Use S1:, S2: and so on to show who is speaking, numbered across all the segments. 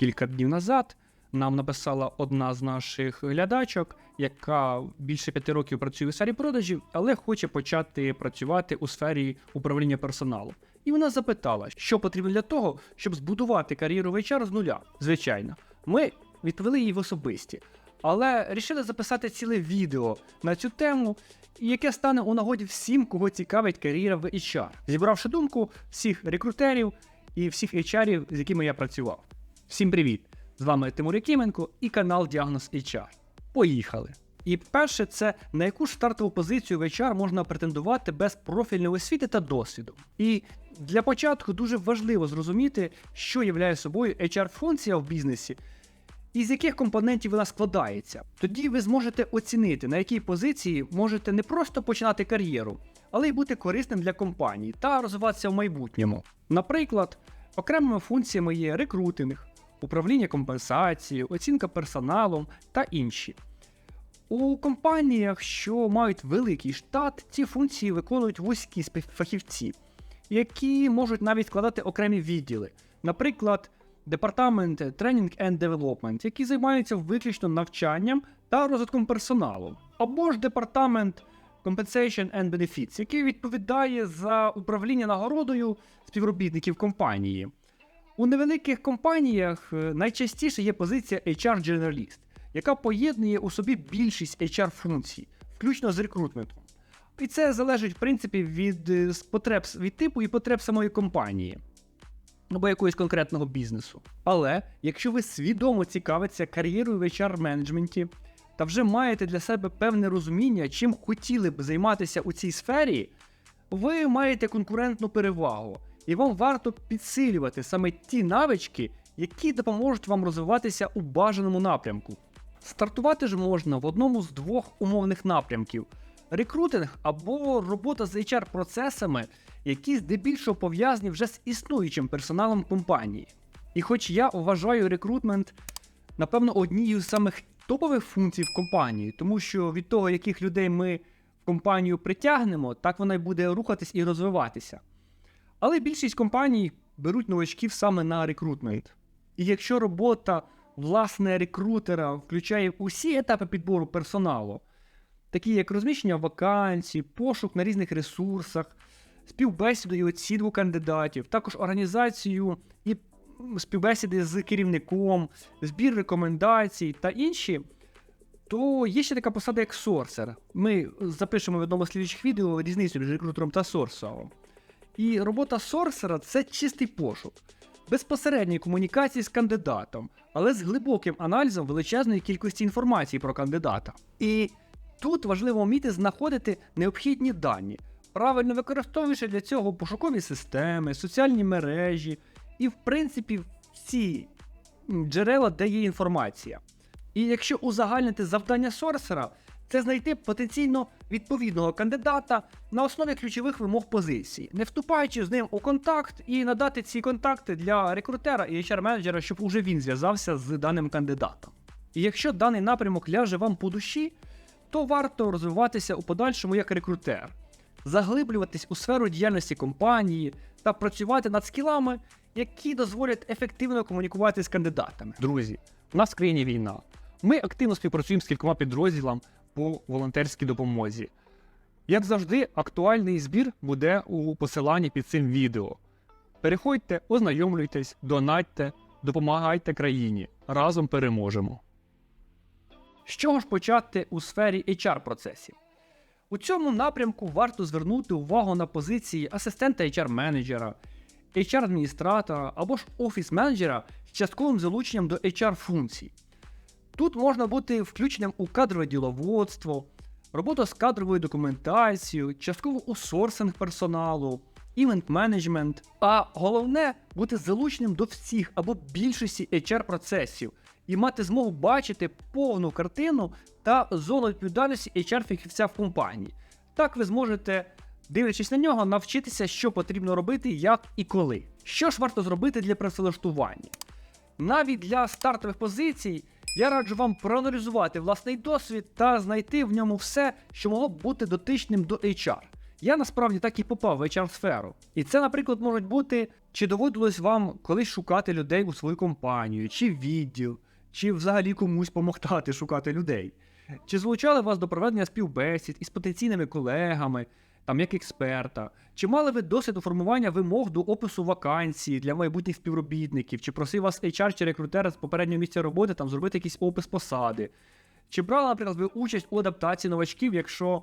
S1: кілька днів назад нам написала одна з наших глядачок, яка більше п'яти років працює у сфері продажів, але хоче почати працювати у сфері управління персоналом. І вона запитала, що потрібно для того, щоб збудувати кар'єру в HR з нуля. Звичайно, ми відповіли їй в особисті, але рішили записати ціле відео на цю тему, яке стане у нагоді всім, кого цікавить кар'єра в HR, зібравши думку всіх рекрутерів і всіх HR, з якими я працював. Всім привіт! З вами Тимур Якименко і канал Діагноз HR. Поїхали! І перше, це на яку ж стартову позицію в HR можна претендувати без профільної освіти та досвіду. І для початку дуже важливо зрозуміти, що являє собою HR-функція в бізнесі і з яких компонентів вона складається. Тоді ви зможете оцінити, на якій позиції можете не просто починати кар'єру, але й бути корисним для компанії та розвиватися в майбутньому. Наприклад, окремими функціями є рекрутинг, управління компенсацією, оцінка персоналом та інші. У компаніях, що мають великий штат, ці функції виконують вузькі спецфахівці, які можуть навіть складати окремі відділи. Наприклад, департамент Training and Development, які займаються виключно навчанням та розвитком персоналу, або ж департамент Compensation and Benefits, який відповідає за управління нагородою співробітників компанії. У невеликих компаніях е, найчастіше є позиція HR-джерналіст, яка поєднує у собі більшість HR-функцій, включно з рекрутментом. І це залежить, в принципі, від е, потреб від типу і потреб самої компанії або якогось конкретного бізнесу. Але якщо ви свідомо цікавитеся кар'єрою в HR-менеджменті та вже маєте для себе певне розуміння, чим хотіли б займатися у цій сфері, ви маєте конкурентну перевагу, і вам варто підсилювати саме ті навички, які допоможуть вам розвиватися у бажаному напрямку. Стартувати ж можна в одному з двох умовних напрямків: рекрутинг або робота з HR-процесами, які здебільшого пов'язані вже з існуючим персоналом компанії. І хоч я вважаю рекрутмент, напевно, однією з самих топових функцій в компанії, тому що від того, яких людей ми компанію притягнемо, так вона й буде рухатись і розвиватися. Але більшість компаній беруть новачків саме на рекрутмент. І якщо робота власне рекрутера включає усі етапи підбору персоналу, такі як розміщення вакансій, пошук на різних ресурсах, співбесіду і оцінку кандидатів, також організацію і співбесіди з керівником, збір рекомендацій та інші, то є ще така посада, як сорсер. Ми запишемо в одному з слідчих відео різницю між рекрутером та сорсером. І робота сорсера це чистий пошук, безпосередньої комунікації з кандидатом, але з глибоким аналізом величезної кількості інформації про кандидата. І тут важливо вміти знаходити необхідні дані, правильно використовуючи для цього пошукові системи, соціальні мережі і, в принципі, всі джерела, де є інформація. І якщо узагальнити завдання сорсера, це знайти потенційно відповідного кандидата на основі ключових вимог позиції, не вступаючи з ним у контакт і надати ці контакти для рекрутера і HR-менеджера, щоб уже він зв'язався з даним кандидатом. І якщо даний напрямок ляже вам по душі, то варто розвиватися у подальшому як рекрутер, заглиблюватись у сферу діяльності компанії та працювати над скілами, які дозволять ефективно комунікувати з кандидатами. Друзі, у нас в країні війна. Ми активно співпрацюємо з кількома підрозділами по волонтерській допомозі. Як завжди, актуальний збір буде у посиланні під цим відео. Переходьте, ознайомлюйтесь, донатьте, допомагайте країні. Разом переможемо. З чого ж почати у сфері HR-процесів? У цьому напрямку варто звернути увагу на позиції асистента HR-менеджера, HR-адміністратора або ж офіс-менеджера з частковим залученням до HR-функцій. Тут можна бути включеним у кадрове діловодство, роботу з кадровою документацією, частково у сорсинг персоналу, івент-менеджмент, а головне бути залученим до всіх або більшості HR-процесів і мати змогу бачити повну картину та зону відповідальності HR-фахівця в компанії. Так ви зможете, дивлячись на нього, навчитися, що потрібно робити, як і коли. Що ж варто зробити для працевлаштування? Навіть для стартових позицій я раджу вам проаналізувати власний досвід та знайти в ньому все, що могло б бути дотичним до HR. Я насправді так і попав в HR-сферу. І це, наприклад, можуть бути Чи доводилось вам колись шукати людей у свою компанію, чи відділ, чи взагалі комусь помогтати шукати людей? Чи залучали вас до проведення співбесід із потенційними колегами, там як експерта? Чи мали ви досвід у формування вимог до опису вакансії для майбутніх співробітників? Чи просив вас HR чи рекрутер з попереднього місця роботи там зробити якийсь опис посади? Чи брали, наприклад, ви участь у адаптації новачків, якщо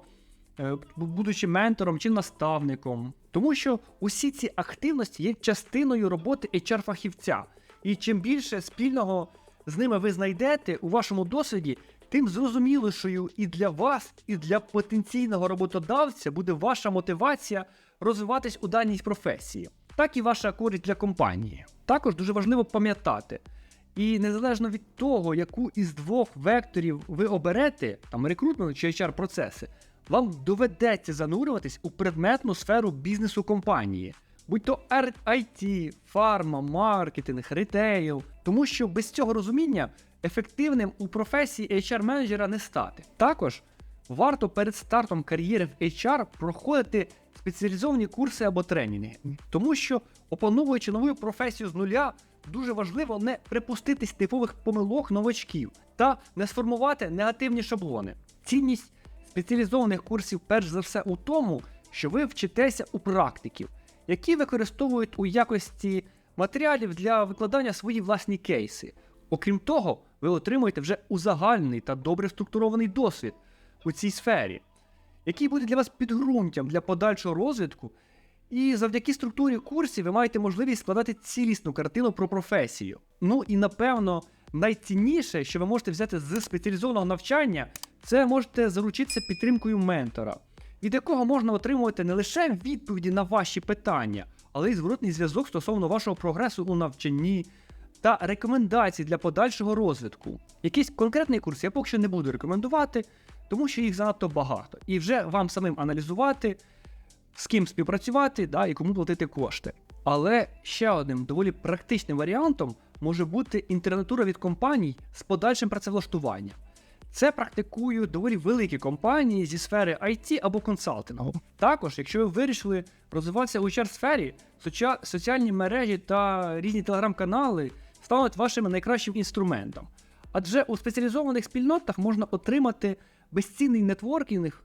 S1: е, будучи ментором чи наставником? Тому що усі ці активності є частиною роботи HR-фахівця. І чим більше спільного з ними ви знайдете у вашому досвіді, тим зрозумілішою і для вас, і для потенційного роботодавця буде ваша мотивація розвиватись у даній професії, так і ваша користь для компанії. Також дуже важливо пам'ятати, і незалежно від того, яку із двох векторів ви оберете, там рекрутмент чи HR процеси, вам доведеться занурюватись у предметну сферу бізнесу компанії, будь то IT, фарма, маркетинг, ретейл, тому що без цього розуміння ефективним у професії HR-менеджера не стати. Також варто перед стартом кар'єри в HR проходити спеціалізовані курси або тренінги, тому що опановуючи нову професію з нуля, дуже важливо не припуститись типових помилок новачків та не сформувати негативні шаблони. Цінність спеціалізованих курсів перш за все у тому, що ви вчитеся у практиків, які використовують у якості матеріалів для викладання свої власні кейси. Окрім того, ви отримуєте вже узагальнений та добре структурований досвід у цій сфері, який буде для вас підґрунтям для подальшого розвитку. І завдяки структурі курсів ви маєте можливість складати цілісну картину про професію. Ну і напевно, найцінніше, що ви можете взяти з спеціалізованого навчання, це можете заручитися підтримкою ментора, від якого можна отримувати не лише відповіді на ваші питання, але й зворотний зв'язок стосовно вашого прогресу у навчанні та рекомендацій для подальшого розвитку. Якийсь конкретний курс я поки що не буду рекомендувати, тому що їх занадто багато. І вже вам самим аналізувати, з ким співпрацювати да, і кому платити кошти. Але ще одним доволі практичним варіантом може бути інтернатура від компаній з подальшим працевлаштуванням. Це практикують доволі великі компанії зі сфери IT або консалтингу. Також, якщо ви вирішили розвиватися у HR-сфері, соціальні мережі та різні телеграм-канали стануть вашим найкращим інструментом. Адже у спеціалізованих спільнотах можна отримати безцінний нетворкінг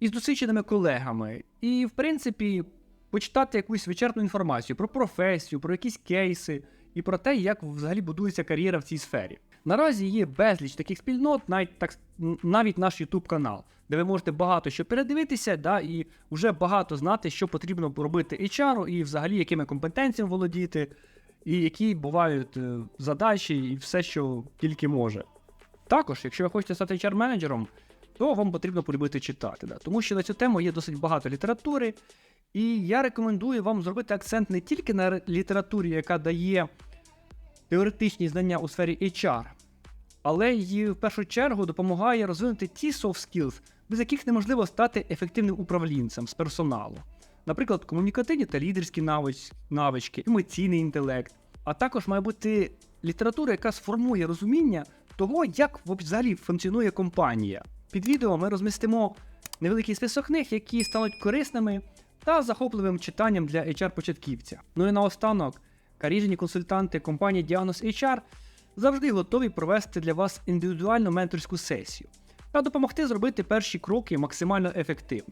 S1: із досвідченими колегами, і, в принципі, почитати якусь вичерпну інформацію про професію, про якісь кейси і про те, як взагалі будується кар'єра в цій сфері. Наразі є безліч таких спільнот, навіть так навіть наш YouTube канал, де ви можете багато що передивитися, да, і вже багато знати, що потрібно робити HR, і взагалі якими компетенціями володіти, і які бувають е, задачі, і все, що тільки може. Також, якщо ви хочете стати HR-менеджером, то вам потрібно полюбити читати. Да? Тому що на цю тему є досить багато літератури, і я рекомендую вам зробити акцент не тільки на літературі, яка дає теоретичні знання у сфері HR, але й в першу чергу допомагає розвинути ті soft skills, без яких неможливо стати ефективним управлінцем з персоналу. Наприклад, комунікативні та лідерські навички, емоційний інтелект, а також має бути література, яка сформує розуміння того, як взагалі функціонує компанія. Під відео ми розмістимо невеликий список книг, які стануть корисними та захопливим читанням для HR-початківця. Ну і наостанок, каріжні консультанти компанії Diagnos HR завжди готові провести для вас індивідуальну менторську сесію та допомогти зробити перші кроки максимально ефективно.